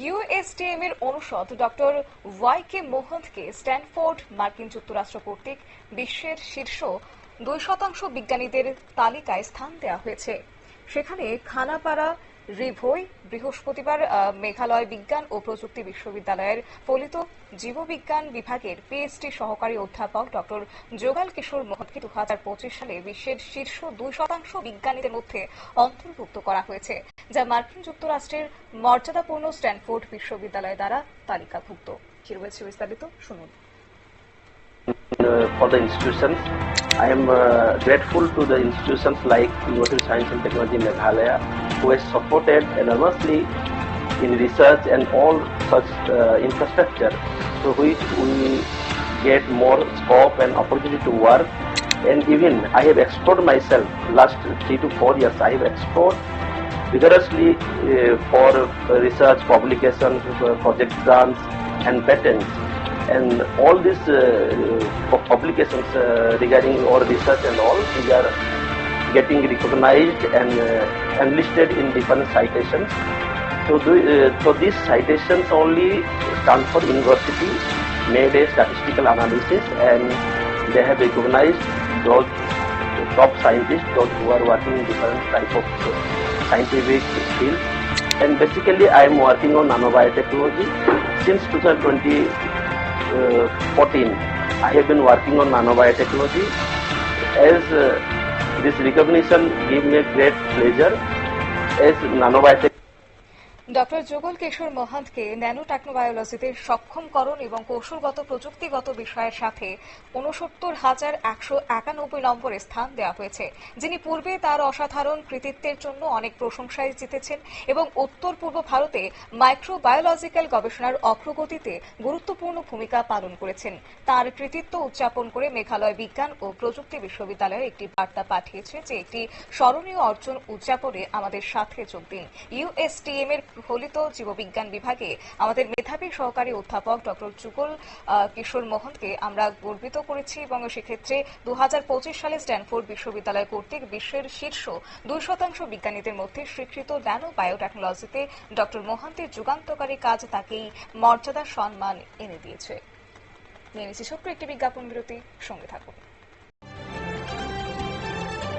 USTM এর অনুষদ doctor Y K মোহন্তকে স্ট্যানফোর্ড মার্কিন যুক্তরাষ্ট্র কর্তৃক বিশ্বের শীর্ষ দুই শতাংশ বিজ্ঞানীদের তালিকায় স্থান দেওয়া হয়েছে। সেখানে খানাপাড়া রিভোই বৃহস্পতিবার মেঘালয় বিজ্ঞান ও প্রযুক্তি বিশ্ববিদ্যালয়ের ফলিত জীববিজ্ঞান বিভাগের পিএইচডি সহকারী অধ্যাপক ডক্টর যোগাল কিশোর মোহনকে দু সালে বিশ্বের শীর্ষ দুই শতাংশ বিজ্ঞানীদের মধ্যে অন্তর্ভুক্ত করা হয়েছে, যা মার্কিন যুক্তরাষ্ট্রের মর্যাদাপূর্ণ স্ট্যানফোর্ড বিশ্ববিদ্যালয় দ্বারা তালিকাভুক্ত। কি রয়েছে বিস্তারিত? শুনুন। For the institutions. I am uh, grateful to the institutions like of Science and Technology Meghalaya who has supported enormously in research and all such uh, infrastructure through which we get more scope and opportunity to work. And even I have explored myself last three to four years. I have explored vigorously uh, for research, publications, uh, project grants, and patents and all these uh, publications uh, regarding our research and all, we are getting recognized and uh, enlisted in different citations. So, the, uh, so these citations only Stanford University made a statistical analysis and they have recognized those top scientists, those who are working in different type of uh, scientific fields. And basically, I am working on nanobiotechnology since 2020 uh, 14. I have been working on nanobiotechnology. As uh, this recognition gave me a great pleasure, as nanobiotech. Doctor Jugal Kishore মহান্তকে nano টেকনোবায়োলজিতে সক্ষমকরণ এবং কৌশলগত প্রযুক্তিগত বিষয়ের সাথে উনসত্তর হাজার একশো একানব্বই নম্বরে স্থান দেওয়া হয়েছে, যিনি পূর্বে তার অসাধারণ কৃতিত্বের জন্য অনেক প্রশংসায় জিতেছেন এবং উত্তর পূর্ব ভারতে মাইক্রোবায়োলজিক্যাল গবেষণার অগ্রগতিতে গুরুত্বপূর্ণ ভূমিকা পালন করেছেন। তার কৃতিত্ব উদযাপন করে মেঘালয় বিজ্ঞান ও প্রযুক্তি বিশ্ববিদ্যালয় একটি বার্তা পাঠিয়েছে যে, একটি স্মরণীয় অর্জন উদযাপনে আমাদের সাথে যোগ দিন। ইউএসটিএম এর ফলিত জীববিজ্ঞান বিভাগে আমাদের মেধাবী সহকারী অধ্যাপক ডক্টর যুগল কিশোর মোহনকে আমরা গর্বিত করেছি এবং সেক্ষেত্রে দু হাজার পঁচিশ সালে স্ট্যানফোর্ড বিশ্ববিদ্যালয় কর্তৃক বিশ্বের শীর্ষ দুই শতাংশ বিজ্ঞানীদের মধ্যে স্বীকৃত ন্যানো বায়োটেকনোলজিতে ডক্টর মোহান্তের যুগান্তকারী কাজ তাকেই মর্যাদা, সম্মান এনে দিয়েছে। একটি বিজ্ঞাপন বিরতি। সঙ্গে থাকুন।